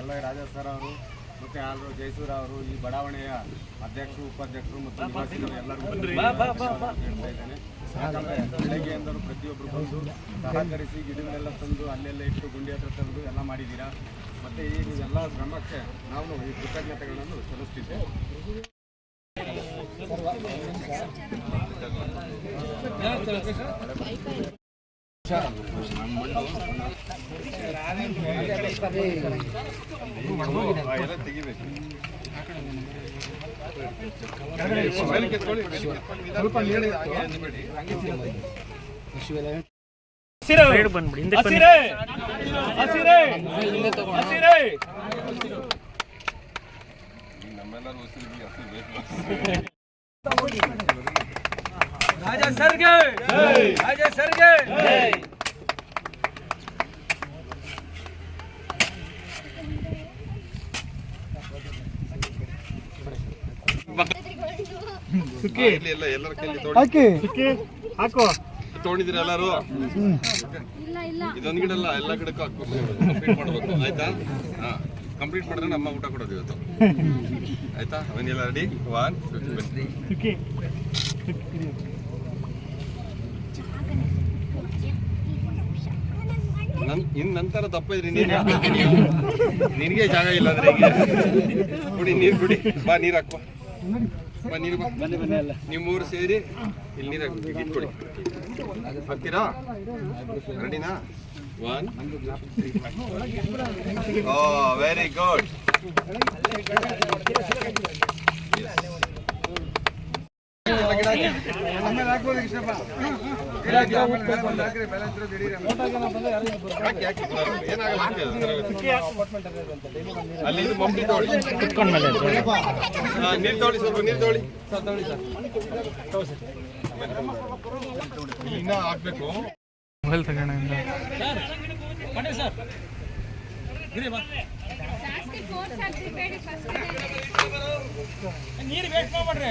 ಎಲ್ಲ ರಾಜ ಸರ್ ಅವರು ಮತ್ತೆ ಆಲ್ರು ಜಯಸೂರ ಅವರು ಈ ಬಡಾವಣೆಯ ಅಧ್ಯಕ್ಷರು ಉಪಾಧ್ಯಕ್ಷರು ಮತ್ತು ನಿವಾಸಿಗಳು ಎಲ್ಲರಿಗೂ ಹೇಳ್ತಾ ಇದ್ದೇನೆ. ಯಾಕಂದ್ರೆ ಬೆಳಗ್ಗೆಯಿಂದಲೂ ಪ್ರತಿಯೊಬ್ಬರು ಬಂದು ಸಹಕರಿಸಿ ಗಿಡಗಳೆಲ್ಲ ತಂದು ಅಲ್ಲೆಲ್ಲ ಇಟ್ಟು ಗುಂಡಿ ಹತ್ರ ತಂದು ಎಲ್ಲ ಮಾಡಿದ್ದೀರಾ? ಮತ್ತೆ ಈ ಎಲ್ಲ ಶ್ರಮಕ್ಕೆ ನಾವು ಈ ಕೃತಜ್ಞತೆಗಳನ್ನು ಸಲ್ಲಿಸ್ತಿದ್ದೇವೆ. ನಮ್ಮ ಬಂದ್ಬಿಡಿ ಹಿಂದೆ ಬನ್ನಿ ನಮ್ಮೆಲ್ಲರೂ ಉಸಿರಿಗೆ ಹಸಿರು ಬೇಕು ರಾಜಾ ಸರ್ಗೆ ರಾಜಾ ಸರ್ಗೆ ಇಲ್ಲಿ ಎಲ್ಲ ಎಲ್ಲರ ಕೈಲಿ ತೊಗೊಂಡು ಹಾಕು. ತೊಗೊಂಡಿದ್ದೀರಾ ಎಲ್ಲರೂ? ಇಲ್ಲ ಇಲ್ಲ. ಇದೊಂದು ಗಿಡ ಅಲ್ಲ ಎಲ್ಲ ಗಿಡಕ್ಕೂ ಹಾಕ್ಬೇಕು. ಕಂಪ್ಲೀಟ್ ಮಾಡಬೇಕು. ಆಯ್ತಾ? ಹಾ. ಕಂಪ್ಲೀಟ್ ಮಾಡಿದ್ರೆ ನಮ್ಮ ಊಟ ಕೊಡೋದು ಇವತ್ತು. ಆಯ್ತಾ? ಅವನ್ನೆಲ್ಲ ರೆಡಿ ಒನ್ ನನ್ ಇನ್ ನಂತರ ದಪ್ಪ ಇದ್ರಿ ನೀನ್. ನಿನಗೆ ಜಾಗ ಇಲ್ಲ ಅಂದ್ರೆ ಕುಡಿ ನೀರು ಕುಡಿ. ಬಾ ನೀರು ಹಾಕುವ ನೀರು ಬಾ. ನೀವು ಮೂರು ಸೇರಿ ಇಲ್ಲಿ ನೀರು ಹಾಕಿ ಇಟ್ಕೊಡಿ ಹಾಕ್ತೀರಾ ರೆಡಿನಾ? ಒನ್ ಓ ವೆರಿ ಗುಡ್ ತಗೊಳ್ಳಿ ಸ್ವಲ್ಪ ನೀರ್ ತಗೊಳ್ಳಿ ಇನ್ನ ಹಾಕ್ಬೇಕು ಮೊಬೈಲ್ ತಗೋಣ ನೀರು ವೇಟ್ ಮಾಡ್ಬೇಡ್ರಿ.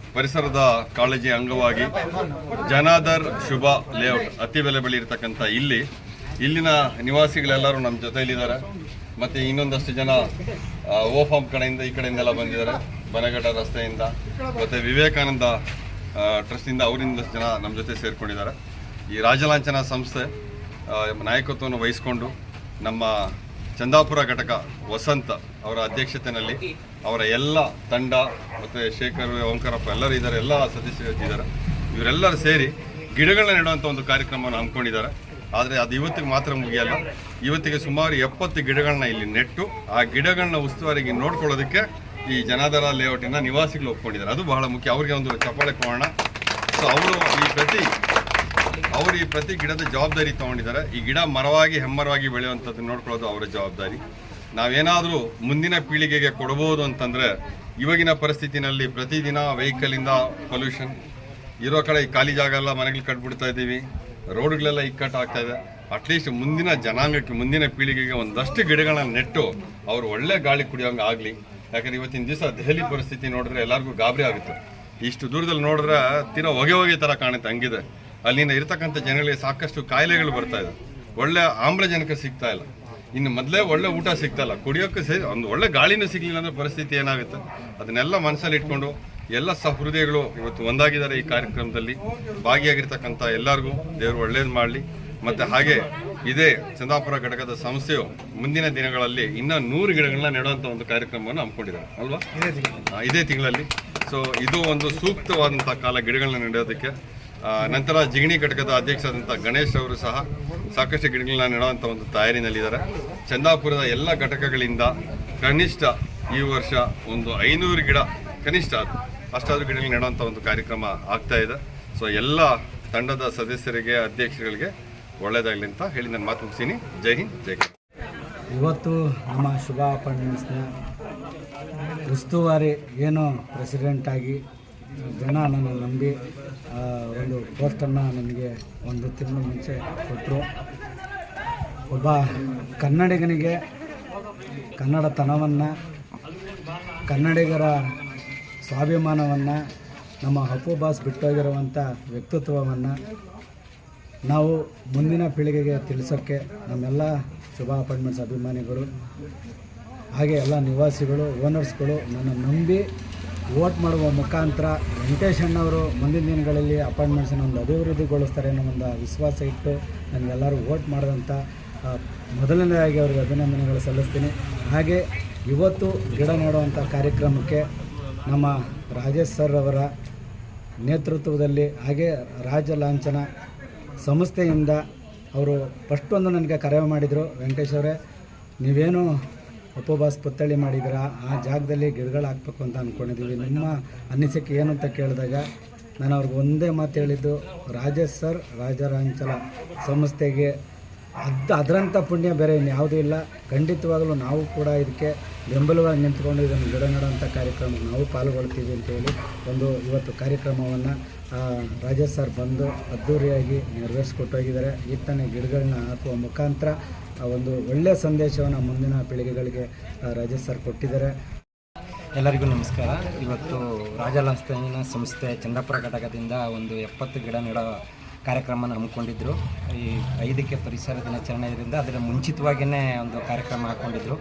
ಪರಿಸರದ ಕಾಳಜಿ ಅಂಗವಾಗಿ ಜನಾದರ್ ಶುಭ ಲೇಔಟ್ ಅತಿ ಬೆಲೆ ಬಳಿ ಇರತಕ್ಕಂಥ ಇಲ್ಲಿ. ಇಲ್ಲಿನ ನಿವಾಸಿಗಳೆಲ್ಲರೂ ನಮ್ಮ ಜೊತೆಯಲ್ಲಿದ್ದಾರೆ. ಮತ್ತು ಇನ್ನೊಂದಷ್ಟು ಜನ ಓ ಫಾರ್ಮ್ ಕಡೆಯಿಂದ ಈ ಕಡೆಯಿಂದೆಲ್ಲ ಬಂದಿದ್ದಾರೆ. ಬನಗಡ ರಸ್ತೆಯಿಂದ, ಮತ್ತು ವಿವೇಕಾನಂದ ಟ್ರಸ್ಟಿಂದ ಅವರಿಂದಷ್ಟು ಜನ ನಮ್ಮ ಜೊತೆ ಸೇರಿಕೊಂಡಿದ್ದಾರೆ. ಈ ರಾಜಲಾಂಛನ ಸಂಸ್ಥೆ ನಾಯಕತ್ವವನ್ನು ವಹಿಸಿಕೊಂಡು ನಮ್ಮ ಚಂದಾಪುರ ಘಟಕ ವಸಂತ ಅವರ ಅಧ್ಯಕ್ಷತೆಯಲ್ಲಿ ಅವರ ಎಲ್ಲ ತಂಡ ಮತ್ತು ಶೇಖರ್, ಓಂಕಾರಪ್ಪ ಎಲ್ಲರೂ ಇದ್ದಾರೆ, ಎಲ್ಲ ಸದಸ್ಯರು ಇದ್ದಾರೆ. ಇವರೆಲ್ಲರೂ ಸೇರಿ ಗಿಡಗಳನ್ನ ನೆಡುವಂಥ ಒಂದು ಕಾರ್ಯಕ್ರಮವನ್ನು ಹಮ್ಮಿಕೊಂಡಿದ್ದಾರೆ. ಆದರೆ ಅದು ಇವತ್ತಿಗೆ ಮಾತ್ರ ಮುಗಿಯಲ್ಲ. ಇವತ್ತಿಗೆ ಸುಮಾರು ಎಪ್ಪತ್ತು ಗಿಡಗಳನ್ನ ಇಲ್ಲಿ ನೆಟ್ಟು ಆ ಗಿಡಗಳನ್ನ ಉಸ್ತುವಾರಿಗೆ ನೋಡ್ಕೊಳ್ಳೋದಕ್ಕೆ ಈ ಜನಾದರ ಲೇಔಟಿನ ನಿವಾಸಿಗಳು ಒಪ್ಕೊಂಡಿದ್ದಾರೆ. ಅದು ಬಹಳ ಮುಖ್ಯ. ಅವರಿಗೆ ಒಂದು ಚಪ್ಪಾಳೆ ಕೊಡೋಣ. ಸೊ ಅವರು ಈ ಪ್ರತಿ ಅವರು ಈ ಪ್ರತಿ ಗಿಡದ ಜವಾಬ್ದಾರಿ ತಗೊಂಡಿದ್ದಾರೆ. ಈ ಗಿಡ ಮರವಾಗಿ, ಹೆಮ್ಮರವಾಗಿ ಬೆಳೆಯುವಂಥದ್ದು ನೋಡ್ಕೊಳ್ಳೋದು ಅವರ ಜವಾಬ್ದಾರಿ. ನಾವೇನಾದರೂ ಮುಂದಿನ ಪೀಳಿಗೆಗೆ ಕೊಡಬಹುದು ಅಂತಂದರೆ ಇವಾಗಿನ ಪರಿಸ್ಥಿತಿನಲ್ಲಿ ಪ್ರತಿದಿನ ವೆಹಿಕಲಿಂದ ಪೊಲ್ಯೂಷನ್ ಇರೋ ಕಡೆ ಈ ಖಾಲಿ ಜಾಗ ಎಲ್ಲ ಮನೆಗಳು ಕಟ್ಬಿಡ್ತಾ ಇದ್ದೀವಿ, ರೋಡ್ಗಳೆಲ್ಲ ಇಕ್ಕಟ್ಟು ಆಗ್ತಾ ಇದೆ. ಅಟ್ಲೀಸ್ಟ್ ಮುಂದಿನ ಜನಾಂಗಕ್ಕೆ, ಮುಂದಿನ ಪೀಳಿಗೆಗೆ ಒಂದಷ್ಟು ಗಿಡಗಳನ್ನ ನೆಟ್ಟು ಅವರು ಒಳ್ಳೆ ಗಾಳಿ ಕುಡಿಯೋಂಗೆ ಆಗಲಿ. ಯಾಕಂದ್ರೆ ಇವತ್ತಿನ ದಿವಸ ದೆಹಲಿ ಪರಿಸ್ಥಿತಿ ನೋಡಿದ್ರೆ ಎಲ್ಲರಿಗೂ ಗಾಬರಿ ಆಗುತ್ತೆ. ಇಷ್ಟು ದೂರದಲ್ಲಿ ನೋಡಿದ್ರೆ ತೀರಾ ಹೊಗೆ ಹೊಗೆ ಥರ ಕಾಣುತ್ತೆ, ಹಂಗಿದೆ. ಅಲ್ಲಿಂದ ಇರತಕ್ಕಂಥ ಜನಗಳಿಗೆ ಸಾಕಷ್ಟು ಕಾಯಿಲೆಗಳು ಬರ್ತಾ ಇದೆ. ಒಳ್ಳೆ ಆಮ್ಲಜನಕ ಸಿಗ್ತಾ ಇಲ್ಲ. ಇನ್ನು ಮೊದಲೇ ಒಳ್ಳೆ ಊಟ ಸಿಗ್ತಾ ಇಲ್ಲ. ಕುಡಿಯೋಕ್ಕೆ ಸೇ ಒಂದು ಒಳ್ಳೆ ಗಾಳಿನೂ ಸಿಗಲಿಲ್ಲ ಅಂದರೆ ಪರಿಸ್ಥಿತಿ ಏನಾಗುತ್ತೆ? ಅದನ್ನೆಲ್ಲ ಮನಸ್ಸಲ್ಲಿ ಇಟ್ಕೊಂಡು ಎಲ್ಲ ಸಹೃದಯಗಳು ಇವತ್ತು ಒಂದಾಗಿದ್ದಾರೆ ಈ ಕಾರ್ಯಕ್ರಮದಲ್ಲಿ. ಭಾಗಿಯಾಗಿರ್ತಕ್ಕಂಥ ಎಲ್ಲರಿಗೂ ದೇವರು ಒಳ್ಳೇದು ಮಾಡಲಿ. ಮತ್ತು ಹಾಗೆ ಇದೇ ಚಂದಾಪುರ ಘಟಕದ ಸಂಸ್ಥೆಯು ಮುಂದಿನ ದಿನಗಳಲ್ಲಿ ಇನ್ನೂ ನೂರು ಗಿಡಗಳನ್ನ ನೆಡುವಂಥ ಒಂದು ಕಾರ್ಯಕ್ರಮವನ್ನು ಹಮ್ಮಿಕೊಂಡಿದ್ದಾರೆ. ಅಲ್ವಾ? ಇದೇ ತಿಂಗಳಲ್ಲಿ. ಸೊ ಇದು ಒಂದು ಸೂಕ್ತವಾದಂಥ ಕಾಲ ಗಿಡಗಳನ್ನ ನೆಡೋದಕ್ಕೆ. ನಂತರ ಜಿಗಣಿ ಘಟಕದ ಅಧ್ಯಕ್ಷರಾದಂಥ ಗಣೇಶ್ ಅವರು ಸಹ ಸಾಕಷ್ಟು ಗಿಡಗಳನ್ನ ನೆಡುವಂಥ ಒಂದು ತಯಾರಿನಲ್ಲಿದ್ದಾರೆ. ಚಂದಾಪುರದ ಎಲ್ಲ ಘಟಕಗಳಿಂದ ಕನಿಷ್ಠ ಈ ವರ್ಷ ಒಂದು ಐನೂರು ಗಿಡ, ಕನಿಷ್ಠ ಅದು, ಅಷ್ಟಾದರೂ ಗಿಡಗಳು ನೆಡುವಂಥ ಒಂದು ಕಾರ್ಯಕ್ರಮ ಆಗ್ತಾ ಇದೆ. ಸೊ ಎಲ್ಲ ತಂಡದ ಸದಸ್ಯರಿಗೆ, ಅಧ್ಯಕ್ಷರುಗಳಿಗೆ ಒಳ್ಳೆಯದಾಗಲಿ ಅಂತ ಹೇಳಿ ನಾನು ಮಾತು ಮುಗಿಸ್ತೀನಿ. ಜೈ ಹಿಂದ್, ಜೈ. ಇವತ್ತು ನಮ್ಮ ಶುಭ ಅಪಾರ್ಟ್ಮೆಂಟ್ಸ್ನ ಉಸ್ತುವಾರಿ ಏನು ಪ್ರೆಸಿಡೆಂಟಾಗಿ ಜನ ನನ್ನ ನಂಬಿ ಒಂದು ಪೋಸ್ಟನ್ನು ನನಗೆ ಒಂದು ತಿಂಗಳು ಮುಂಚೆ ಕೊಟ್ಟರು ಒಬ್ಬ ಕನ್ನಡಿಗನಿಗೆ ಕನ್ನಡತನವನ್ನು, ಕನ್ನಡಿಗರ ಸ್ವಾಭಿಮಾನವನ್ನು, ನಮ್ಮ ಹಪ್ಪು ಬಾಸ್ ಬಿಟ್ಟೋಗಿರುವಂಥ ವ್ಯಕ್ತಿತ್ವವನ್ನು ನಾವು ಮುಂದಿನ ಪೀಳಿಗೆಗೆ ತಿಳಿಸೋಕ್ಕೆ ನಮ್ಮೆಲ್ಲ ಶುಭ ಅಪಾರ್ಟ್ಮೆಂಟ್ಸ್ ಅಭಿಮಾನಿಗಳು, ಹಾಗೆ ಎಲ್ಲ ನಿವಾಸಿಗಳು, ಓನರ್ಸ್ಗಳು ನನ್ನ ನಂಬಿ ವೋಟ್ ಮಾಡುವ ಮುಖಾಂತರ ವೆಂಕಟೇಶ್ ಅಣ್ಣವರು ಮುಂದಿನ ದಿನಗಳಲ್ಲಿ ಅಪಾಯಿಂಟ್ಮೆಂಟ್ಸನ್ನು ಒಂದು ಅಭಿವೃದ್ಧಿಗೊಳಿಸ್ತಾರೆ ಅನ್ನೋ ಒಂದು ವಿಶ್ವಾಸ ಇಟ್ಟು ನನಗೆಲ್ಲರೂ ವೋಟ್ ಮಾಡಿದಂಥ ಮೊದಲನೇದಾಗಿ ಅವರಿಗೆ ಅಭಿನಂದನೆಗಳು ಸಲ್ಲಿಸ್ತೀನಿ. ಹಾಗೆ ಇವತ್ತು ಗಿಡ ನೆಡುವಂಥ ಕಾರ್ಯಕ್ರಮಕ್ಕೆ ನಮ್ಮ ರಾಜೇಶ್ ಸರ್ ಅವರ ನೇತೃತ್ವದಲ್ಲಿ ಹಾಗೆ ರಾಜ್ಯ ಲಾಂಛನ ಸಂಸ್ಥೆಯಿಂದ ಅವರು ಫಸ್ಟ್ ಒಂದು ನನಗೆ ಕರೆ ಮಾಡಿದರು. ವೆಂಕಟೇಶ್ ಅವರೇ, ನೀವೇನು ಉಪವಾಸ ಪುತ್ಥಳಿ ಮಾಡಿದ್ರ? ಆ ಜಾಗದಲ್ಲಿ ಗಿಡಗಳು ಹಾಕ್ಬೇಕು ಅಂತ ಅಂದ್ಕೊಂಡಿದ್ದೀವಿ ನಿಮ್ಮ ಅನಿಸಿಕೆ ಏನು ಅಂತ ಕೇಳಿದಾಗ ನಾನು ಅವ್ರಿಗೆ ಒಂದೇ ಮಾತು ಹೇಳಿದ್ದು, ರಾಜೇಶ್ ಸರ್ ರಾಜರಾಂಚಲ ಸಂಸ್ಥೆಗೆ ಅದು ಅದರಂಥ ಪುಣ್ಯ ಬೇರೆ ಇನ್ಯಾವುದೂ ಇಲ್ಲ. ಖಂಡಿತವಾಗಲೂ ನಾವು ಕೂಡ ಇದಕ್ಕೆ ಬೆಂಬಲವಾಗಿ ನಿಂತ್ಕೊಂಡು ಇದನ್ನು ಗಿಡ ಕಾರ್ಯಕ್ರಮ ನಾವು ಪಾಲ್ಗೊಳ್ತೀವಿ ಅಂತೇಳಿ ಒಂದು ಇವತ್ತು ಕಾರ್ಯಕ್ರಮವನ್ನು ರಾಜೇಶ್ ಸರ್ ಬಂದು ಅದ್ಧೂರಿಯಾಗಿ ನೆರವೇರಿಸ್ಕೊಟ್ಟೋಗಿದ್ದಾರೆ. ಈಗ ಗಿಡಗಳನ್ನ ಹಾಕುವ ಮುಖಾಂತರ ಆ ಒಂದು ಒಳ್ಳೆಯ ಸಂದೇಶವನ್ನು ಮುಂದಿನ ಪೀಳಿಗೆಗಳಿಗೆ ರಾಜೇಶ್ ಸರ್ ಕೊಟ್ಟಿದ್ದಾರೆ. ಎಲ್ಲರಿಗೂ ನಮಸ್ಕಾರ. ಇವತ್ತು ರಾಜಲಾಸ್ತೇನ ಸಂಸ್ಥೆ ಚಂದ್ರಪುರ ಘಟಕದಿಂದ ಒಂದು ಎಪ್ಪತ್ತು ಗಿಡ ನೆಡೋ ಕಾರ್ಯಕ್ರಮನ ಹಮ್ಮಿಕೊಂಡಿದ್ದರು ಈ ಐದಕ್ಕೆ ಪರಿಸರ ದಿನಾಚರಣೆಯಿಂದ ಅದರ ಮುಂಚಿತವಾಗಿಯೇ ಒಂದು ಕಾರ್ಯಕ್ರಮ ಹಾಕ್ಕೊಂಡಿದ್ರು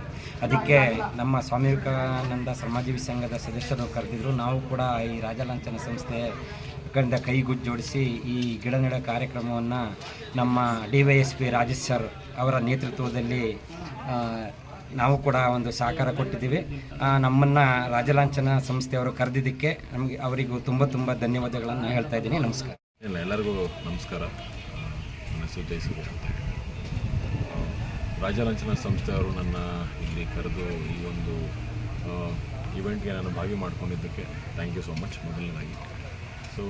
ಅದಕ್ಕೆ ನಮ್ಮ ಸ್ವಾಮಿ ವಿವೇಕಾನಂದ ಸಮಾಜೀವಿ ಸಂಘದ ಸದಸ್ಯರು ಕರೆದಿದ್ರು. ನಾವು ಕೂಡ ಈ ರಾಜಲಾಂಛನ ಸಂಸ್ಥೆ ಕಡೆಯಿಂದ ಕೈಗುಜ್ ಜೋಡಿಸಿ ಈ ಗಿಡ ನೆಡ ಕಾರ್ಯಕ್ರಮವನ್ನು ನಮ್ಮ D Y S P Rajesh sir ಅವರ ನೇತೃತ್ವದಲ್ಲಿ ನಾವು ಕೂಡ ಒಂದು ಸಹಕಾರ ಕೊಟ್ಟಿದ್ದೀವಿ. ನಮ್ಮನ್ನು ರಾಜಲಾಂಛನ ಸಂಸ್ಥೆಯವರು ಕರೆದಿದ್ದಕ್ಕೆ ನಮಗೆ ಅವರಿಗೂ ತುಂಬ ತುಂಬ ಧನ್ಯವಾದಗಳನ್ನು ಹೇಳ್ತಾ ಇದ್ದೀನಿ. ನಮಸ್ಕಾರ. ಇಲ್ಲ ಎಲ್ಲರಿಗೂ ನಮಸ್ಕಾರ. ರಾಜಲಾಂಛನ ಸಂಸ್ಥೆಯವರು ನನ್ನ ಇಲ್ಲಿ ಕರೆದು ಈ ಒಂದು ಇವೆಂಟ್ಗೆ ನಾನು ಭಾಗಿ ಮಾಡ್ಕೊಂಡಿದ್ದಕ್ಕೆ ಥ್ಯಾಂಕ್ ಯು ಸೋ ಮಚ್ ಮೊದಲನೇದಾಗಿ. ಸೊ,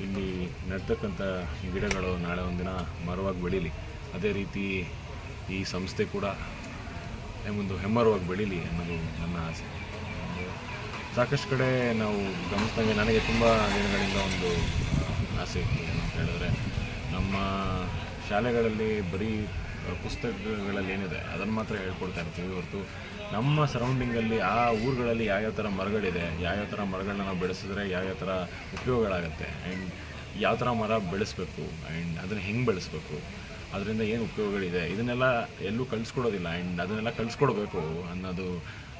ಇಲ್ಲಿ ನೆಡ್ತಕ್ಕಂಥ ಗಿಡಗಳು ನಾಳೆ ಒಂದಿನ ಮರವಾಗಿ ಬೆಳೀಲಿ. ಅದೇ ರೀತಿ ಈ ಸಂಸ್ಥೆ ಕೂಡ ಒಂದು ಹೆಮ್ಮರವಾಗಿ ಬೆಳೀಲಿ ಅನ್ನೋದು ನನ್ನ ಆಸೆ. ಸಾಕಷ್ಟು ಕಡೆ ನಾವು ಗಮನಿಸಿದಂಗೆ ನನಗೆ ತುಂಬ ದಿನಗಳಿಂದ ಒಂದು ಆಸೆ ಇತ್ತು ಏನಂತ ಹೇಳಿದ್ರೆ, ನಮ್ಮ ಶಾಲೆಗಳಲ್ಲಿ ಬರೀ ಪುಸ್ತಕಗಳಲ್ಲಿ ಏನಿದೆ, ಅದನ್ನು ಮಾತ್ರ ಹೇಳ್ಕೊಡ್ತಾ ಇರ್ತೀವಿ ಹೊರತು ನಮ್ಮ ಸರೌಂಡಿಂಗಲ್ಲಿ ಆ ಊರುಗಳಲ್ಲಿ ಯಾವ್ಯಾವ ಥರ ಮರಗಳಿದೆ, ಯಾವ್ಯಾವ ಥರ ಮರಗಳನ್ನ ನಾವು ಬೆಳೆಸಿದ್ರೆ ಯಾವ್ಯಾವ ಥರ ಉಪಯೋಗಗಳಾಗುತ್ತೆ ಆ್ಯಂಡ್ ಯಾವ ಥರ ಮರ ಬೆಳೆಸ್ಬೇಕು ಆ್ಯಂಡ್ ಅದನ್ನು ಹೆಂಗೆ ಬೆಳೆಸಬೇಕು, ಅದರಿಂದ ಏನು ಉಪಯೋಗಗಳಿದೆ, ಇದನ್ನೆಲ್ಲ ಎಲ್ಲೂ ಕಲಿಸ್ಕೊಡೋದಿಲ್ಲ ಆ್ಯಂಡ್ ಅದನ್ನೆಲ್ಲ ಕಲಿಸ್ಕೊಡ್ಬೇಕು ಅನ್ನೋದು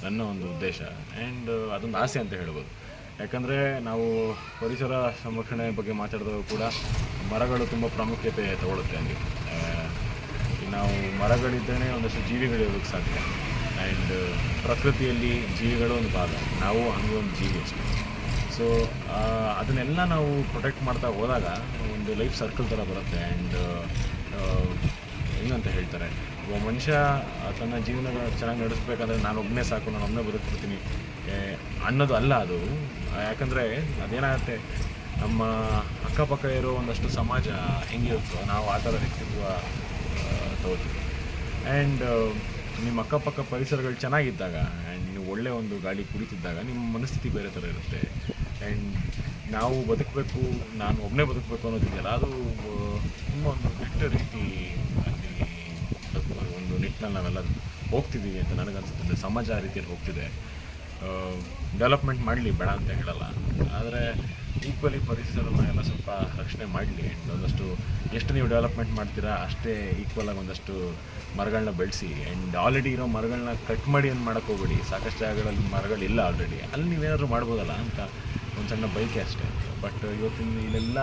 ನನ್ನ ಒಂದು ಉದ್ದೇಶ ಆ್ಯಂಡ್ ಅದೊಂದು ಆಸೆ ಅಂತ ಹೇಳ್ಬೋದು. ಯಾಕಂದರೆ ನಾವು ಪರಿಸರ ಸಂರಕ್ಷಣೆ ಬಗ್ಗೆ ಮಾತಾಡಿದಾಗ ಕೂಡ ಮರಗಳು ತುಂಬ ಪ್ರಾಮುಖ್ಯತೆ ತಗೊಳುತ್ತೆ ಅಲ್ಲಿ. ನಾವು ಮರಗಳಿದ್ದೇನೆ ಒಂದಷ್ಟು ಜೀವಿಗಳಿರೋದಕ್ಕೆ ಸಾಧ್ಯ. ಪ್ರಕೃತಿಯಲ್ಲಿ ಜೀವಿಗಳು ಒಂದು ಭಾಗ. ನಾವು ಹಂಗೆ ಒಂದು ಜೀವಿ ಅಷ್ಟೇ. ಸೊ ಅದನ್ನೆಲ್ಲ ನಾವು ಪ್ರೊಟೆಕ್ಟ್ ಮಾಡ್ತಾ ಹೋದಾಗ ಒಂದು ಲೈಫ್ ಸರ್ಕಲ್ ಥರ ಬರುತ್ತೆ ಆ್ಯಂಡ್ ಏನಂತ ಹೇಳ್ತಾರೆ? ಒಬ್ಬ ಮನುಷ್ಯ ತನ್ನ ಜೀವನ ಚೆನ್ನಾಗಿ ನಡೆಸ್ಬೇಕಾದ್ರೆ ನಾನು ಒಬ್ಬನೇ ಸಾಕು, ನಾನು ಒಬ್ಬನೇ ಬದುಕ್ಬಿಡ್ತೀನಿ. ಅನ್ನೋದು ಅಲ್ಲ ಅದು. ಯಾಕಂದರೆ ಅದೇನಾಗುತ್ತೆ? ನಮ್ಮ ಅಕ್ಕಪಕ್ಕ ಇರೋ ಒಂದಷ್ಟು ಸಮಾಜ ಹೆಂಗಿರುತ್ತೋ, ನಾವು ಆ ಥರ ವ್ಯಕ್ತಿತ್ವ ತಗೋತೀವಿ. ಆ್ಯಂಡ್ ನಿಮ್ಮ ಅಕ್ಕಪಕ್ಕ ಪರಿಸರಗಳು ಚೆನ್ನಾಗಿದ್ದಾಗ ಆ್ಯಂಡ್ ನೀವು ಒಳ್ಳೆಯ ಒಂದು ಗಾಳಿ ಕುಡಿತಿದ್ದಾಗ ನಿಮ್ಮ ಮನಸ್ಥಿತಿ ಬೇರೆ ಥರ ಇರುತ್ತೆ. ಆ್ಯಂಡ್ ನಾವು ಬದುಕಬೇಕು, ನಾನು ಒಬ್ಬನೇ ಬದುಕಬೇಕು ಅನ್ನೋದಿದೆಯಲ್ಲ, ಅದು ತುಂಬ ಒಂದು ಕೆಟ್ಟ ರೀತಿ ಅಲ್ಲಿ ಒಂದು ನಿಟ್ಟಿನಲ್ಲಿ ನಾವೆಲ್ಲ ಹೋಗ್ತಿದ್ದೀವಿ ಅಂತ ನನಗನ್ಸುತ್ತೆ. ಸಮಾಜ ಆ ರೀತಿಯಲ್ಲಿ ಹೋಗ್ತಿದೆ. ಡೆವಲಪ್ಮೆಂಟ್ ಮಾಡಲಿ, ಬೇಡ ಅಂತ ಹೇಳಲ್ಲ. ಆದರೆ ಈಕ್ವಲಿ ಪರಿಸರನ ಎಲ್ಲ ಸ್ವಲ್ಪ ರಕ್ಷಣೆ ಮಾಡಲಿ. ಆ್ಯಂಡ್ ಒಂದಷ್ಟು ಎಷ್ಟು ನೀವು ಡೆವಲಪ್ಮೆಂಟ್ ಮಾಡ್ತೀರಾ, ಅಷ್ಟೇ ಈಕ್ವಲಾಗಿ ಒಂದಷ್ಟು ಮರಗಳನ್ನ ಬೆಳೆಸಿ. ಆ್ಯಂಡ್ ಆಲ್ರೆಡಿ ಇರೋ ಮರಗಳನ್ನ ಕಟ್ ಮಾಡಿ ಏನು ಮಾಡೋಕ್ಕೆ ಹೋಗ್ಬೇಡಿ. ಸಾಕಷ್ಟು ಜಾಗಗಳಲ್ಲಿ ಮರಗಳಿಲ್ಲ ಆಲ್ರೆಡಿ ಅಲ್ಲಿ ನೀವೇನಾದರೂ ಮಾಡ್ಬೋದಲ್ಲ ಅಂತ ಒಂದು ಸಣ್ಣ ಬೈಕೆ ಅಷ್ಟೇ. ಬಟ್ ಇವತ್ತಿನ ಇಲ್ಲೆಲ್ಲ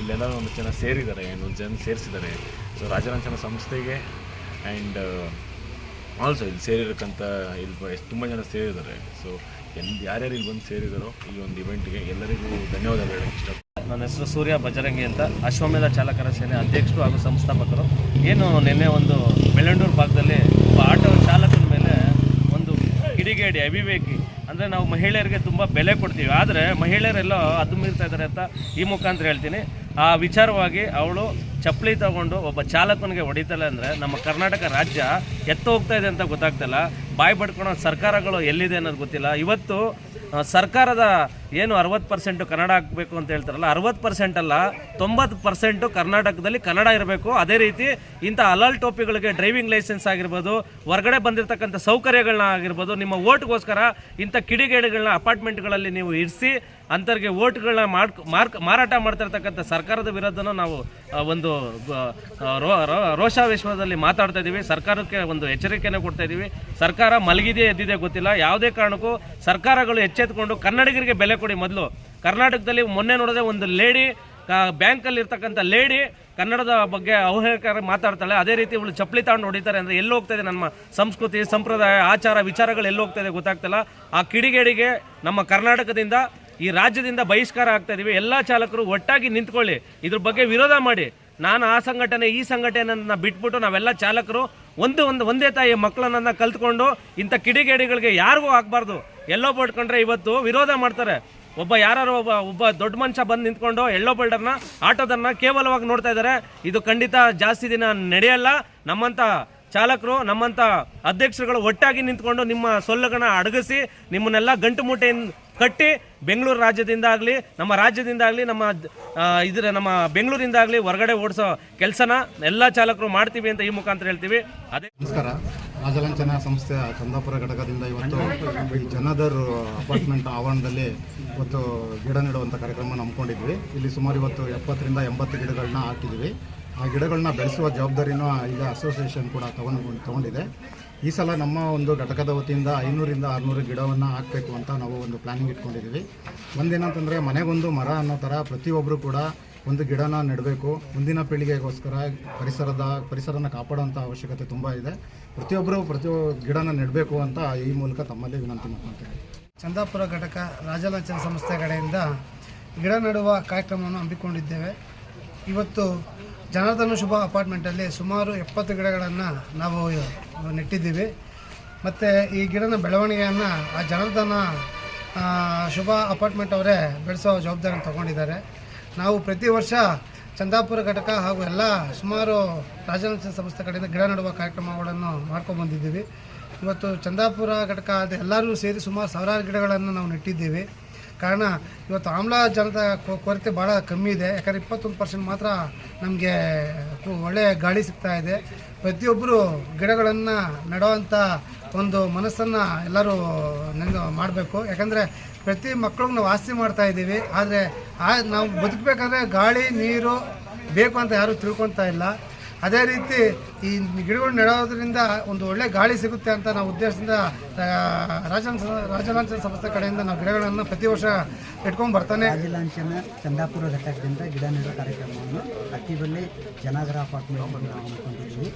ಇಲ್ಲೆಲ್ಲ ಒಂದು ಜನ ಸೇರಿದ್ದಾರೆ ಒಂದು ಜನ ಸೇರಿಸಿದ್ದಾರೆ. ಸೊ ರಾಜರಾಂಚನ ಸಂಸ್ಥೆಗೆ ಆ್ಯಂಡ್ ಆಲ್ಸೋ ಇಲ್ಲಿ ಸೇರಿರಕ್ಕಂಥ ಇಲ್ಲಿ ತುಂಬ ಜನ ಸೇರಿದ್ದಾರೆ. ಸೊ ಎಲ್ಲಿ ಯಾರ್ಯಾರಿಗೆ ಬಂದು ಸೇರಿದಾರೋ ಈ ಒಂದು ಇವೆಂಟ್ಗೆ ಎಲ್ಲರಿಗೂ ಧನ್ಯವಾದಗಳು ಹೇಳಕ್ಕೆ ಇಷ್ಟ. ನನ್ನ ಹೆಸರು ಸೂರ್ಯ ಬಜರಂಗಿ ಅಂತ ಅಶ್ವಮೇಧ ಚಾಲಕರ ಸೇನೆ ಅಧ್ಯಕ್ಷರು ಹಾಗೂ ಸಂಸ್ಥಾಪಕರು. ಏನು ನಿನ್ನೆ ಒಂದು ಬೆಳ್ಳಂಡೂರು ಭಾಗದಲ್ಲಿ ಒಬ್ಬ ಆಟೋ ಚಾಲಕನ ಮೇಲೆ ಒಂದು ಕಿಡಿಗೇಡಿ ಅವಿವೇಕಿ ಅಂದರೆ ನಾವು ಮಹಿಳೆಯರಿಗೆ ತುಂಬ ಬೆಲೆ ಕೊಡ್ತೀವಿ. ಆದರೆ ಮಹಿಳೆಯರೆಲ್ಲ ಅದು ಮೀರ್ತಾ ಇದ್ದಾರೆ ಅಂತ ಈ ಮುಖಾಂತರ ಹೇಳ್ತೀನಿ. ಆ ವಿಚಾರವಾಗಿ ಅವಳು ಚಪ್ಪಲಿ ತಗೊಂಡು ಒಬ್ಬ ಚಾಲಕನಿಗೆ ಹೊಡಿತಾಳೆ ಅಂದರೆ ನಮ್ಮ ಕರ್ನಾಟಕ ರಾಜ್ಯ ಎತ್ತ ಹೋಗ್ತಾ ಇದೆ ಅಂತ ಗೊತ್ತಾಗ್ತಿಲ್ಲ. ಬಾಯಿ ಪಡ್ಕೊಳೋ ಸರ್ಕಾರಗಳು ಎಲ್ಲಿದೆ ಅನ್ನೋದು ಗೊತ್ತಿಲ್ಲ. ಇವತ್ತು ಸರ್ಕಾರದ ಏನು ಅರವತ್ತು ಪರ್ಸೆಂಟು ಕನ್ನಡ ಹಾಕಬೇಕು ಅಂತ ಹೇಳ್ತಾರಲ್ಲ, ಅರವತ್ತು ಪರ್ಸೆಂಟ್ ಅಲ್ಲ, ತೊಂಬತ್ತು ಪರ್ಸೆಂಟು ಕರ್ನಾಟಕದಲ್ಲಿ ಕನ್ನಡ ಇರಬೇಕು. ಅದೇ ರೀತಿ ಇಂಥ ಅಲಲ್ ಟೋಪಿಗಳಿಗೆ ಡ್ರೈವಿಂಗ್ ಲೈಸೆನ್ಸ್ ಆಗಿರ್ಬೋದು, ಹೊರಗಡೆ ಬಂದಿರತಕ್ಕಂಥ ಸೌಕರ್ಯಗಳನ್ನ ಆಗಿರ್ಬೋದು, ನಿಮ್ಮ ಓಟ್ಗೋಸ್ಕರ ಇಂಥ ಕಿಡಿಗೇಡಿಗಳನ್ನ ಅಪಾರ್ಟ್ಮೆಂಟ್ಗಳಲ್ಲಿ ನೀವು ಇರಿಸಿ ಅಂಥವ್ರಿಗೆ ಓಟ್ಗಳನ್ನ ಮಾರ್ಕ್ ಮಾರ್ಕ್, ಮಾರಾಟ ಮಾಡ್ತಿರ್ತಕ್ಕಂಥ ಸರ್ಕಾರದ ವಿರುದ್ಧನೂ ನಾವು ಒಂದು ರೋಷಾವೇಶದಲ್ಲಿ ಮಾತಾಡ್ತಾ ಇದ್ದೀವಿ ಸರ್ಕಾರಕ್ಕೆ ಒಂದು ಎಚ್ಚರಿಕೆಯನ್ನು ಕೊಡ್ತಾ ಇದ್ದೀವಿ ಸರ್ಕಾರ ಮಲಗಿದೆ ಎದ್ದಿದೆ ಗೊತ್ತಿಲ್ಲ. ಯಾವುದೇ ಕಾರಣಕ್ಕೂ ಸರ್ಕಾರಗಳು ಎಚ್ಚೆತ್ಕೊಂಡು ಕನ್ನಡಿಗರಿಗೆ ಬೆಲೆ ಕೊಡಿ ಮೊದಲು. ಕರ್ನಾಟಕದಲ್ಲಿ ಮೊನ್ನೆ ನೋಡಿದ್ರೆ ಒಂದು ಲೇಡಿ ಬ್ಯಾಂಕಲ್ಲಿ ಇರ್ತಕ್ಕಂಥ ಲೇಡಿ ಕನ್ನಡದ ಬಗ್ಗೆ ಅವಹೇಳಕರ ಮಾತಾಡ್ತಾಳೆ. ಅದೇ ರೀತಿ ಇವಳು ಚಪ್ಪಲಿ ತಗೊಂಡು ಹೊಡಿತಾರೆ ಅಂದರೆ ಎಲ್ಲಿ ಹೋಗ್ತಾ ಇದೆ ನಮ್ಮ ಸಂಸ್ಕೃತಿ, ಸಂಪ್ರದಾಯ, ಆಚಾರ, ವಿಚಾರಗಳು ಎಲ್ಲಿ ಹೋಗ್ತಾ ಇದೆ ಗೊತ್ತಾಗ್ತಿಲ್ಲ. ಆ ಕಿಡಿಗೇಡಿಗೆ ನಮ್ಮ ಕರ್ನಾಟಕದಿಂದ, ಈ ರಾಜ್ಯದಿಂದ ಬಹಿಷ್ಕಾರ ಆಗ್ತಾ ಇದೀವಿ. ಎಲ್ಲ ಚಾಲಕರು ಒಟ್ಟಾಗಿ ನಿಂತ್ಕೊಳ್ಳಿ. ಇದ್ರ ಬಗ್ಗೆ ವಿರೋಧ ಮಾಡಿ. ನಾನು ಆ ಸಂಘಟನೆ, ಈ ಸಂಘಟನೆಯನ್ನು ಬಿಟ್ಬಿಟ್ಟು ನಾವೆಲ್ಲ ಚಾಲಕರು ಒಂದು ಒಂದು ಒಂದೇ ತಾಯಿ ಮಕ್ಕಳನ್ನ ಕಲ್ತ್ಕೊಂಡು ಇಂಥ ಕಿಡಿಗೇಡಿಗಳಿಗೆ ಯಾರಿಗೂ ಆಗಬಾರ್ದು. ಎಲ್ಲೋ ಪಡ್ಕೊಂಡ್ರೆ ಇವತ್ತು ವಿರೋಧ ಮಾಡ್ತಾರೆ. ಒಬ್ಬ ಯಾರು ಒಬ್ಬ ಒಬ್ಬ ದೊಡ್ಡ ಮನುಷ್ಯ ಬಂದು ನಿಂತ್ಕೊಂಡು ಎಳ್ಳೋ ಬಿಲ್ಡರ್ನ ಆಟೋದನ್ನ ಕೇವಲವಾಗಿ ನೋಡ್ತಾ ಇದ್ದಾರೆ. ಇದು ಖಂಡಿತ ಜಾಸ್ತಿ ದಿನ ನಡೆಯಲ್ಲ. ನಮ್ಮಂಥ ಚಾಲಕರು ನಮ್ಮಂಥ ಅಧ್ಯಕ್ಷರುಗಳು ಒಟ್ಟಾಗಿ ನಿಂತ್ಕೊಂಡು ನಿಮ್ಮ ಸೊಲ್ಲುಗಳನ್ನ ಅಡಗಿಸಿ ನಿಮ್ಮನ್ನೆಲ್ಲ ಗಂಟು ಮೂಟೆಯಿಂದ ಕಟ್ಟಿ ಬೆಂಗಳೂರು ರಾಜ್ಯದಿಂದ ಆಗಲಿ, ನಮ್ಮ ರಾಜ್ಯದಿಂದ ಆಗಲಿ, ನಮ್ಮ ಇದರ ನಮ್ಮ ಬೆಂಗಳೂರಿಂದ ಆಗಲಿ ಹೊರಗಡೆ ಓಡಿಸೋ ಕೆಲಸನ ಎಲ್ಲ ಚಾಲಕರು ಮಾಡ್ತೀವಿ ಅಂತ ಈ ಮುಖಾಂತರ ಹೇಳ್ತೀವಿ. ಅದೇ ನಮಸ್ಕಾರ. ರಾಜಲಂಚನ ಸಂಸ್ಥೆಯ ಚಂದಾಪುರ ಘಟಕದಿಂದ ಇವತ್ತು ಈ ಜನದರ್ ಅಪಾರ್ಟ್ಮೆಂಟ್ ಆವರಣದಲ್ಲಿ ಇವತ್ತು ಗಿಡ ನೆಡುವಂಥ ಕಾರ್ಯಕ್ರಮ ಹಮ್ಮಿಕೊಂಡಿದ್ವಿ. ಇಲ್ಲಿ ಸುಮಾರು ಇವತ್ತು ಎಪ್ಪತ್ತರಿಂದ ಎಂಬತ್ತು ಗಿಡಗಳನ್ನ ಹಾಕಿದ್ವಿ ಆ ಗಿಡಗಳನ್ನ ಬೆಳೆಸುವ ಜವಾಬ್ದಾರಿನೂ ಈಗ ಅಸೋಸಿಯೇಷನ್ ಕೂಡ ತಗೊಂಡು ತಗೊಂಡಿದೆ. ಈ ಸಲ ನಮ್ಮ ಒಂದು ಘಟಕದ ವತಿಯಿಂದ ಐನೂರಿಂದ ಆರುನೂರು ಗಿಡವನ್ನು ಹಾಕಬೇಕು ಅಂತ ನಾವು ಒಂದು ಪ್ಲಾನಿಂಗ್ ಇಟ್ಕೊಂಡಿದ್ದೀವಿ. ಒಂದೇನಂತಂದರೆ ಮನೆಗೊಂದು ಮರ ಅನ್ನೋ ಥರ ಪ್ರತಿಯೊಬ್ಬರು ಕೂಡ ಒಂದು ಗಿಡನ ನೆಡಬೇಕು. ಮುಂದಿನ ಪೀಳಿಗೆಗೋಸ್ಕರ ಪರಿಸರದ, ಪರಿಸರನ ಕಾಪಾಡುವಂಥ ಅವಶ್ಯಕತೆ ತುಂಬ ಇದೆ. ಪ್ರತಿಯೊಬ್ಬರು ಪ್ರತಿ ಗಿಡನ ನೆಡಬೇಕು ಅಂತ ಈ ಮೂಲಕ ತಮ್ಮಲ್ಲಿ ವಿನಂತಿ ಮಾಡ್ಕೊಳ್ತೇವೆ. ಚಂದಾಪುರ ಘಟಕ ರಾಜಲಾಂಛನ ಸಂಸ್ಥೆ ಕಡೆಯಿಂದ ಗಿಡ ನೆಡುವ ಕಾರ್ಯಕ್ರಮವನ್ನು ಹಮ್ಮಿಕೊಂಡಿದ್ದೇವೆ. ಇವತ್ತು ಜನಾರ್ದನ ಶುಭ ಅಪಾರ್ಟ್ಮೆಂಟಲ್ಲಿ ಸುಮಾರು ಎಪ್ಪತ್ತು ಗಿಡಗಳನ್ನು ನಾವು ನೆಟ್ಟಿದ್ದೀವಿ. ಮತ್ತು ಈ ಗಿಡನ ಬೆಳವಣಿಗೆಯನ್ನು ಆ ಜನಾರ್ದನ ಶುಭ ಅಪಾರ್ಟ್ಮೆಂಟ್ ಅವರೇ ಬೆಳೆಸೋ ಜವಾಬ್ದಾರಿಯನ್ನು ತಗೊಂಡಿದ್ದಾರೆ. ನಾವು ಪ್ರತಿ ವರ್ಷ ಚಂದಾಪುರ ಘಟಕ ಹಾಗೂ ಎಲ್ಲ ಸುಮಾರು ರಾಜನಾಥ ಸಂಸ್ಥೆ ಕಡೆಯಿಂದ ಗಿಡ ನೆಡುವ ಕಾರ್ಯಕ್ರಮಗಳನ್ನು ಮಾಡ್ಕೊಂಡು ಬಂದಿದ್ದೀವಿ. ಇವತ್ತು ಚಂದಾಪುರ ಘಟಕ ಅದು ಎಲ್ಲರೂ ಸೇರಿ ಸುಮಾರು ಸಾವಿರಾರು ಗಿಡಗಳನ್ನು ನಾವು ನೆಟ್ಟಿದ್ದೀವಿ. ಕಾರಣ ಇವತ್ತು ಆಮ್ಲಜನದ ಕೊರತೆ ಭಾಳ ಕಮ್ಮಿ ಇದೆ. ಯಾಕಂದರೆ ಇಪ್ಪತ್ತೊಂದು ಪರ್ಸೆಂಟ್ ಮಾತ್ರ ನಮಗೆ ಒಳ್ಳೆಯ ಗಾಳಿ ಸಿಗ್ತಾ ಇದೆ. ಪ್ರತಿಯೊಬ್ಬರು ಗಿಡಗಳನ್ನು ನೆಡುವಂಥ ಒಂದು ಮನಸ್ಸನ್ನು ಎಲ್ಲರೂ ನೆನ್ದು ಮಾಡಬೇಕು. ಯಾಕಂದರೆ ಪ್ರತಿ ಮಕ್ಕಳಿಗೂ ನಾವು ಆಸ್ತಿ ಮಾಡ್ತಾ ಇದ್ದೀವಿ. ಆದರೆ ಆ ನಾವು ಬದುಕಬೇಕಾದ್ರೆ ಗಾಳಿ, ನೀರು ಬೇಕು ಅಂತ ಯಾರೂ ತಿಳ್ಕೊತಾ ಇಲ್ಲ. ಅದೇ ರೀತಿ ಈ ಗಿಡಗಳು ನೆಡೋದ್ರಿಂದ ಒಂದು ಒಳ್ಳೆ ಗಾಳಿ ಸಿಗುತ್ತೆ ಅಂತ ನಾವು ಉದ್ದೇಶದಿಂದ ರಾಜಲಾಂಛನ ಸಂಸ್ಥೆ ಕಡೆಯಿಂದ ನಾವು ಗಿಡಗಳನ್ನು ಪ್ರತಿ ವರ್ಷ ಇಟ್ಕೊಂಡು ಬರ್ತಾನೆ. ರಾಜಲಾಂಛನ ಚಂದಾಪುರ ಘಟಕದಿಂದ ಗಿಡ ನೆಡೋ ಕಾರ್ಯಕ್ರಮವನ್ನು ಅಕ್ಕಿಬಲ್ಲಿ ಜನಾಗರ ಅಪಾರ್ಟ್ಮೆಂಟ್ ನಾವು ಹಮ್ಮಿಕೊಂಡಿದ್ವಿ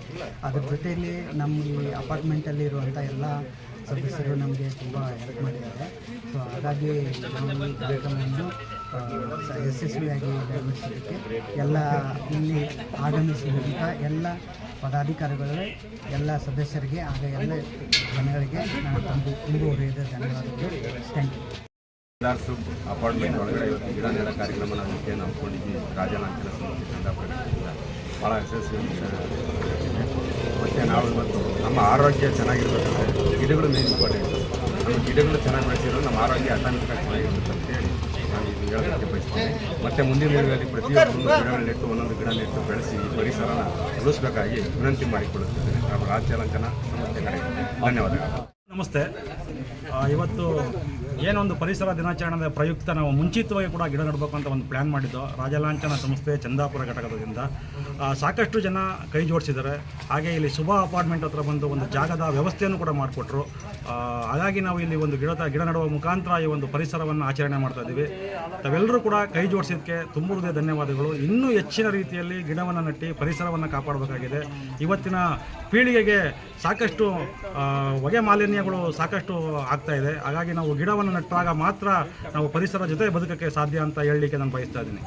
ಅದ್ರ ಜೊತೆಯಲ್ಲಿ ನಮ್ಮ ಈ ಅಪಾರ್ಟ್ಮೆಂಟಲ್ಲಿ ಇರುವಂಥ ಎಲ್ಲ ಸದಸ್ಯರು ನಮಗೆ ತುಂಬ ಹೆಲ್ಪ್ ಮಾಡಿದ್ದಾರೆ. ಸೊ ಹಾಗಾಗಿ ನಾವು ಈ ಕಾರ್ಯಕ್ರಮವನ್ನು ಯಶಸ್ವಿಯಾಗಿ ನೆರವೇರಿಸಲಿಕ್ಕೆ ಎಲ್ಲ ಇಲ್ಲಿ ಆಗಮಿಸಿದಂಥ ಎಲ್ಲ ಪದಾಧಿಕಾರಿಗಳು, ಎಲ್ಲ ಸದಸ್ಯರಿಗೆ, ಆಗ ಎಲ್ಲ ಜನಗಳಿಗೆ ನಾನು ತುಂಬ ತುಂಬು ಹೃದಯದ ಧನ್ಯವಾದಗಳು. ಥ್ಯಾಂಕ್ ಯು ದಾರ್ಸು ಅಪಾರ್ಟ್ಮೆಂಟ್ ಒಳಗಡೆ ಇವತ್ತು ಗಿಡ ನೆಡ ಕಾರ್ಯಕ್ರಮ ನಾವು ಮುಖ್ಯ ಸಂಸ್ಥೆ ಚಂದಾಪುರದಿಂದ ಭಾಳ ಯಶಸ್ವಿ. ಮತ್ತು ನಾವು ಇವತ್ತು ನಮ್ಮ ಆರೋಗ್ಯ ಚೆನ್ನಾಗಿರ್ಬೇಕಂದ್ರೆ ಗಿಡಗಳು ಮೇನ್ ಇಂಪಾರ್ಟೆಂಟ್ ನಮ್ಮ ಗಿಡಗಳು ಚೆನ್ನಾಗಿ ಬೆಳೆಸಿರೋ ನಮ್ಮ ಆರೋಗ್ಯ ಆಟೋಮೆಟಿಕ್ ಚೆನ್ನಾಗಿರುತ್ತೆ ಅಂತೇಳಿ ನಾನು ಇದು ಹೇಳೋದಕ್ಕೆ ಮತ್ತು ಮುಂದಿನ ದಿನಗಳಲ್ಲಿ ಪ್ರತಿಯೊಂದು ಗಿಡಗಳನ್ನ ನೆಟ್ಟು, ಒಂದೊಂದು ಗಿಡ ನೆಟ್ಟು ಬೆಳೆಸಿ ಪರಿಸರನ ಉಳಿಸ್ಬೇಕಾಗಿ ವಿನಂತಿ ಮಾಡಿಕೊಳ್ಳುತ್ತಿದ್ದೇನೆ. ರಾಜ್ಯ ರಾಜ್ಯಲಾಂಛನ ಸಂಸ್ಥೆ ಕಡೆ. ಧನ್ಯವಾದಗಳು. ನಮಸ್ತೆ. ಇವತ್ತು ಏನೊಂದು ಪರಿಸರ ದಿನಾಚರಣೆ ಪ್ರಯುಕ್ತ ನಾವು ಮುಂಚಿತವಾಗಿ ಕೂಡ ಗಿಡ ನೆಡಬೇಕು ಅಂತ ಒಂದು ಪ್ಲ್ಯಾನ್ ಮಾಡಿದ್ದು. ರಾಜಲಾಂಛನ ಸಂಸ್ಥೆ ಚಂದಾಪುರ ಘಟಕದಿಂದ. ಸಾಕಷ್ಟು ಜನ ಕೈ ಜೋಡಿಸಿದ್ದಾರೆ. ಹಾಗೆ ಇಲ್ಲಿ ಶುಭ ಅಪಾರ್ಟ್ಮೆಂಟ್ ಹತ್ರ ಬಂದು ಒಂದು ಜಾಗದ ವ್ಯವಸ್ಥೆಯನ್ನು ಕೂಡ ಮಾಡಿಕೊಟ್ರು. ಹಾಗಾಗಿ ನಾವು ಇಲ್ಲಿ ಒಂದು ಗಿಡದ ಗಿಡ ನೆಡುವ ಮುಖಾಂತರ ಈ ಒಂದು ಪರಿಸರವನ್ನು ಆಚರಣೆ ಮಾಡ್ತಾ ಇದ್ದೀವಿ. ತಾವೆಲ್ಲರೂ ಕೂಡ ಕೈ ಜೋಡಿಸಿದ್ದಕ್ಕೆ ತುಂಬ ಹೃದಯ ಧನ್ಯವಾದಗಳು. ಇನ್ನೂ ಹೆಚ್ಚಿನ ರೀತಿಯಲ್ಲಿ ಗಿಡವನ್ನು ನೆಟ್ಟಿ ಪರಿಸರವನ್ನು ಕಾಪಾಡಬೇಕಾಗಿದೆ. ಇವತ್ತಿನ ಪೀಳಿಗೆಗೆ ಸಾಕಷ್ಟು ಹೊಗೆ ಮಾಲಿನ್ಯಗಳು ಸಾಕಷ್ಟು ಆಗ್ತಾ ಇದೆ. ಹಾಗಾಗಿ ನಾವು ಗಿಡವನ್ನು ನೆಟ್ಟಾಗ ಮಾತ್ರ ನಾವು ಪರಿಸರ ಜೊತೆ ಬದುಕಕ್ಕೆ ಸಾಧ್ಯ ಅಂತ ಹೇಳಲಿಕ್ಕೆ ನಾನು ಬಯಸ್ತಾ ಇದ್ದೀನಿ.